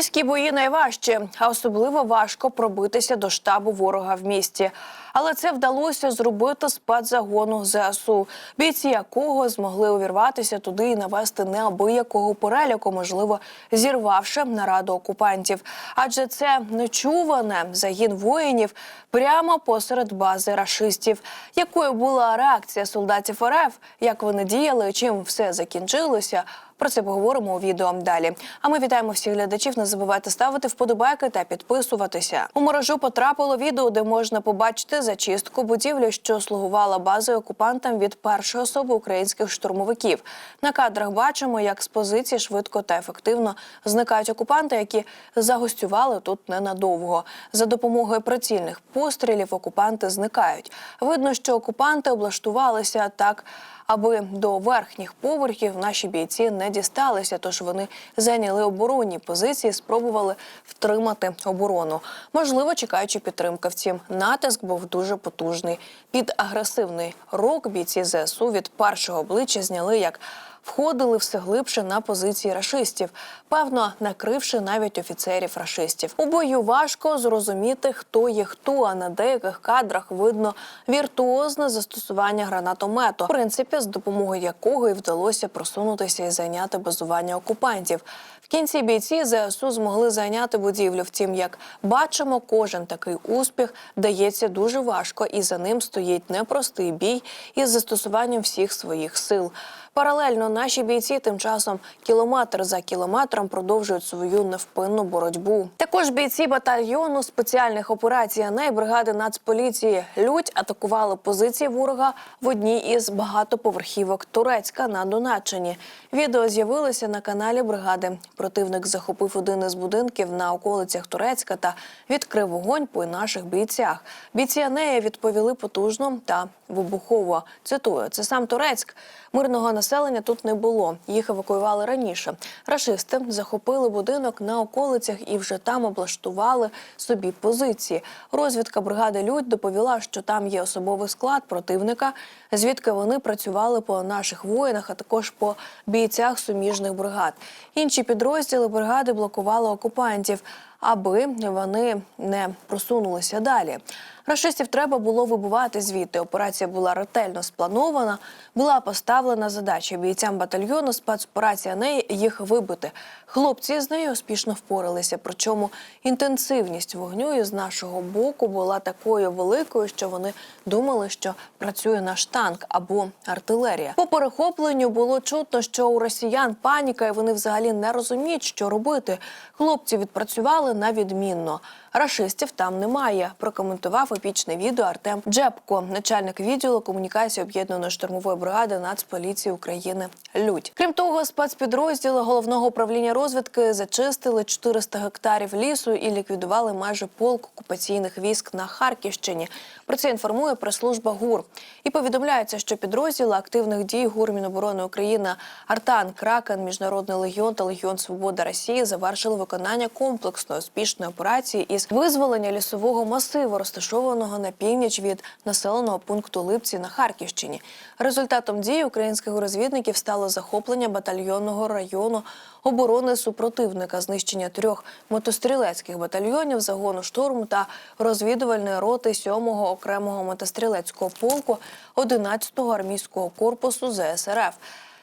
Міські бої найважче, а особливо важко пробитися до штабу ворога в місті. Але це вдалося зробити спецзагону ЗСУ, бійці якого змогли увірватися туди і навести неабиякого переляку, можливо, зірвавши нараду окупантів. Адже це нечуване загін воїнів прямо посеред бази рашистів. Якою була реакція солдатів РФ, як вони діяли, чим все закінчилося? Про це поговоримо у відео далі. А ми вітаємо всіх глядачів. Не забувайте ставити вподобайки та підписуватися. У мережу потрапило відео, де можна побачити зачистку будівлі, що слугувала базою окупантам від першої особи українських штурмовиків. На кадрах бачимо, як з позиції швидко та ефективно зникають окупанти, які загостювали тут ненадовго. За допомогою прицільних пострілів окупанти зникають. Видно, що окупанти облаштувалися так аби до верхніх поверхів наші бійці не дісталися, тож вони зайняли оборонні позиції, спробували втримати оборону. Можливо, чекаючи підтримки. Втім, натиск був дуже потужний. Під агресивний рок бійці ЗСУ від першого обличчя зняли як. Входили все глибше на позиції рашистів, певно, накривши навіть офіцерів рашистів. У бою важко зрозуміти, хто є хто. А на деяких кадрах видно віртуозне застосування гранатомету, в принципі, з допомогою якого і вдалося просунутися і зайняти базування окупантів. В кінці бійці ЗСУ змогли зайняти будівлю. Втім, як бачимо, кожен такий успіх дається дуже важко, і за ним стоїть непростий бій із застосуванням всіх своїх сил. Паралельно наші бійці тим часом кілометр за кілометром продовжують свою невпинну боротьбу. Також бійці батальйону спеціальних операцій АНЕ бригади Нацполіції Людь атакували позиції ворога в одній із багатоповерхівок Турецька на Донеччині. Відео з'явилося на каналі бригади. Противник захопив один із будинків на околицях Турецька та відкрив вогонь по наших бійцях. Бійці АНЕї відповіли потужно та вибухово. Цитую, це сам Турецьк. Мирного населення тут не було. Їх евакуювали раніше. Рашисти захопили будинок на околицях і вже там облаштували собі позиції. Розвідка бригади Людь доповіла, що там є особовий склад противника, звідки вони працювали по наших воїнах, а також по бійцях суміжних бригад. Інші підрозділи бригади блокували окупантів, аби вони не просунулися далі. Рашистів треба було вибувати звідти. Операція була ретельно спланована. Була поставлена задача бійцям батальйону спецоперація неї їх вибити. Хлопці з нею успішно впоралися. Причому інтенсивність вогню із нашого боку була такою великою, що вони думали, що працює наш танк або артилерія. По перехопленню було чутно, що у росіян паніка, і вони взагалі не розуміють, що робити. Хлопці відпрацювали на відмінно. Рашистів там немає. Прокоментував епічне відео Артем Джепко, начальник відділу комунікації об'єднаної штурмової бригади Нацполіції України. Людь. Крім того, спецпідрозділи головного управління розвідки зачистили 400 гектарів лісу і ліквідували майже полк окупаційних військ на Харківщині. Про це інформує прес-служба ГУР. І повідомляється, що підрозділи активних дій ГУР Міноборони України Артан, Кракен, Міжнародний легіон та Легіон Свобода Росії завершили виконання комплексної успішної операції із визволення лісового масиву, розташованого на північ від населеного пункту Липці на Харківщині. Результатом дій українських розвідників стало захоплення батальйонного району оборони супротивника, знищення трьох мотострілецьких батальйонів загону штурму та розвідувальної роти 7-го окремого мотострілецького полку 11-го армійського корпусу ЗСРФ.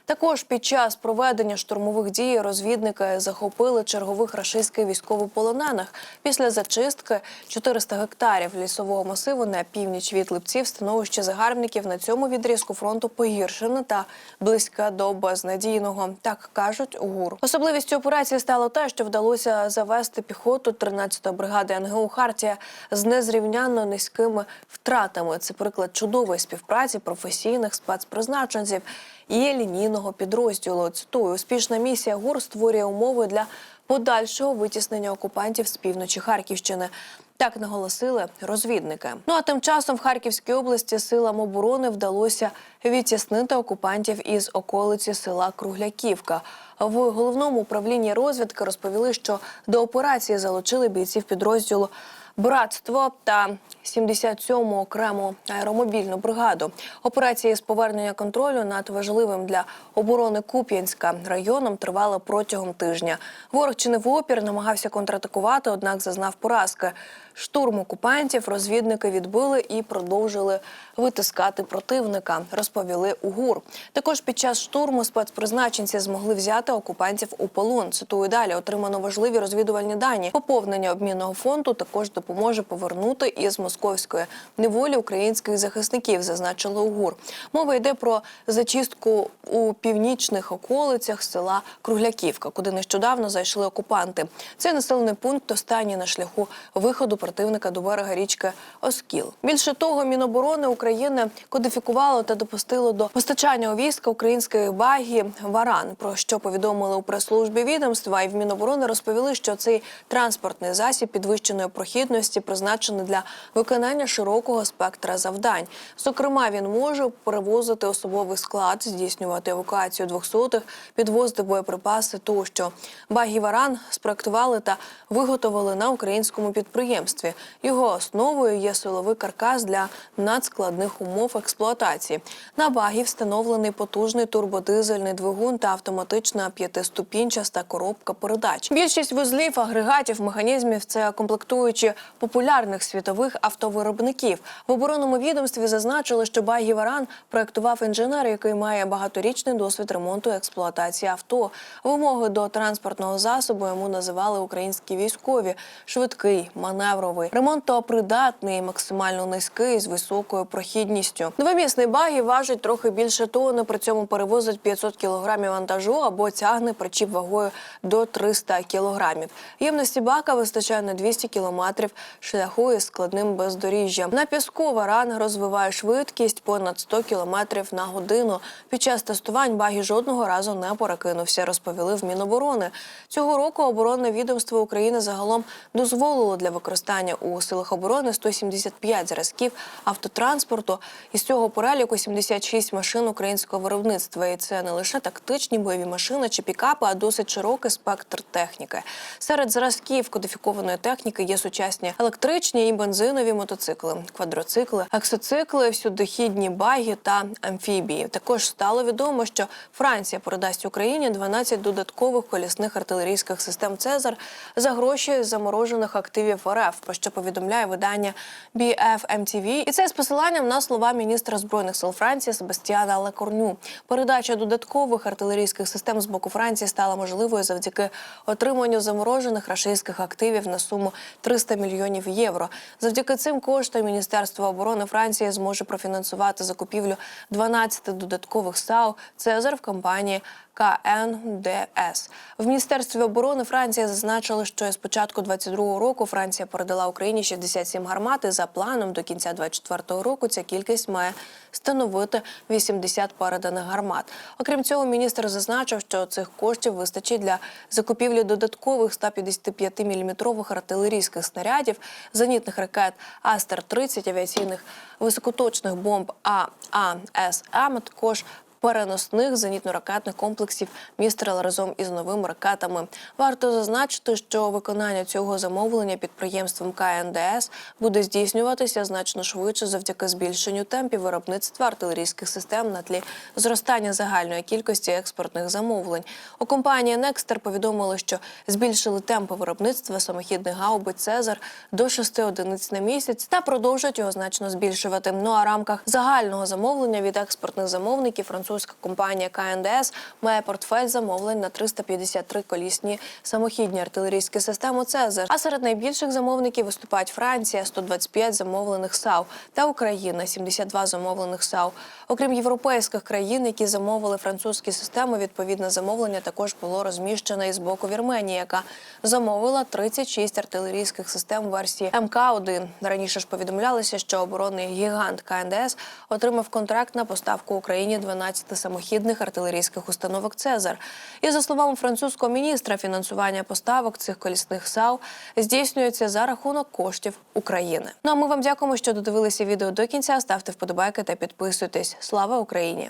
Також під час проведення штурмових дій розвідники захопили чергових рашистських військовополонених. Після зачистки 400 гектарів лісового масиву на північ від Липців становище загарбників на цьому відрізку фронту погіршене та близьке до безнадійного. Так кажуть у ГУР. Особливістю операції стало те, що вдалося завести піхоту 13-ї бригади НГУ Хартія з незрівнянно низькими втратами. Це приклад чудової співпраці професійних спецпризначенців і лінійного підрозділу. Цитую, успішна місія ГУР створює умови для подальшого витіснення окупантів з півночі Харківщини. Так наголосили розвідники. Ну а тим часом в Харківській області силам оборони вдалося відтіснити окупантів із околиці села Кругляківка. В головному управлінні розвідки розповіли, що до операції залучили бійців підрозділу братство та 77-му окрему аеромобільну бригаду. Операція з повернення контролю над важливим для оборони Куп'янська районом тривала протягом тижня. Ворог чинив опір, намагався контратакувати, однак зазнав поразки. Штурм окупантів розвідники відбили і продовжили витискати противника, розповіли у ГУР. Також під час штурму спецпризначенці змогли взяти окупантів у полон. Цитую далі, отримано важливі розвідувальні дані. Поповнення обмінного фонду також допоможе повернути із московської неволі українських захисників, зазначили у ГУР. Мова йде про зачистку у північних околицях села Кругляківка, куди нещодавно зайшли окупанти. Цей населений пункт останній на шляху виходу противника до берега річки Оскіл. Більше того, Міноборони України кодифікувало та допустило до постачання у війська української багі Варан, про що повідомили у прес-службі відомства. І в Міноборони розповіли, що цей транспортний засіб підвищеної прохідності призначений для виконання широкого спектра завдань. Зокрема, він може перевозити особовий склад, здійснювати евакуацію двохсотих, підвозити боєприпаси тощо. Багі Варан спроектували та виготовили на українському підприємстві. Його основою є силовий каркас для надскладних умов експлуатації. На багі встановлений потужний турбодизельний двигун та автоматична п'ятиступінчаста коробка передач. Більшість вузлів, агрегатів, механізмів це комплектуючі популярних світових автовиробників. В оборонному відомстві зазначили, що багі Варан проектував інженер, який має багаторічний досвід ремонту і експлуатації авто. Вимоги до транспортного засобу йому називали українські військові: швидкий, маневровий, ремонтопридатний, максимально низький з високою прохідністю. Двомісний багі важить трохи більше тони, при цьому перевозить 500 кілограмів вантажу або тягне причіп вагою до 300 кілограмів. Ємності бака вистачає на 200 кілометрів шляху із складним бездоріжжям. На піску варан розвиває швидкість понад 100 кілометрів на годину. Під час тестувань багі жодного разу не перекинувся, розповіли в Міноборони. Цього року оборонне відомство України загалом дозволило для використання у силах оборони 175 зразків автотранспорту. Із цього переліку 76 машин українського виробництва. І це не лише тактичні бойові машини чи пікапи, а досить широкий спектр техніки. Серед зразків кодифікованої техніки є сучасні електричні і бензинові мотоцикли, квадроцикли, ексоцикли, всюдохідні баги та амфібії. Також стало відомо, що Франція передасть Україні 12 додаткових колісних артилерійських систем Цезар за гроші заморожених активів РФ, про що повідомляє видання BFMTV. І це з посиланням на слова міністра збройних сил Франції Себастьяна Лекорню. Передача додаткових артилерійських систем з боку Франції стала можливою завдяки отриманню заморожених рашистських активів на суму 300 мільйонів євро. Завдяки цим коштам Міністерство оборони Франції зможе профінансувати закупівлю 12 додаткових САУ Цезар в компанії. КНДС в міністерстві оборони Франції зазначили, що з початку 22-го року Франція передала Україні 67 гармат. і За планом до кінця 24-го року ця кількість має становити 80 переданих гармат. Окрім цього, міністр зазначив, що цих коштів вистачить для закупівлі додаткових 155 мм артилерійських снарядів, зенітних ракет Астер 30 авіаційних високоточних бомб ААСМ, також переносних зенітно-ракетних комплексів Містрел разом із новими ракетами. Варто зазначити, що виконання цього замовлення підприємством КНДС буде здійснюватися значно швидше завдяки збільшенню темпів виробництва артилерійських систем на тлі зростання загальної кількості експортних замовлень. У компанії Некстер повідомили, що збільшили темпи виробництва самохідних гаубиць Цезар до 6 одиниць на місяць та продовжать його значно збільшувати. Ну а рамках загального замовлення від експортних замовників французька компанія КНДС має портфель замовлень на 353 колісні самохідні артилерійські системи Цезар. А серед найбільших замовників виступають Франція 125 замовлених САУ та Україна 72 замовлених САУ. Окрім європейських країн, які замовили французькі системи, відповідне замовлення також було розміщене і з боку Вірменії, яка замовила 36 артилерійських систем версії МК-1. Раніше ж повідомлялося, що оборонний гігант КНДС отримав контракт на поставку Україні 12 самохідних артилерійських установок Цезар. І за словами французького міністра, фінансування поставок цих колісних сал здійснюється за рахунок коштів України. Ну а ми вам дякуємо, що додивилися відео до кінця. Ставте вподобайки та підписуйтесь. Слава Україні!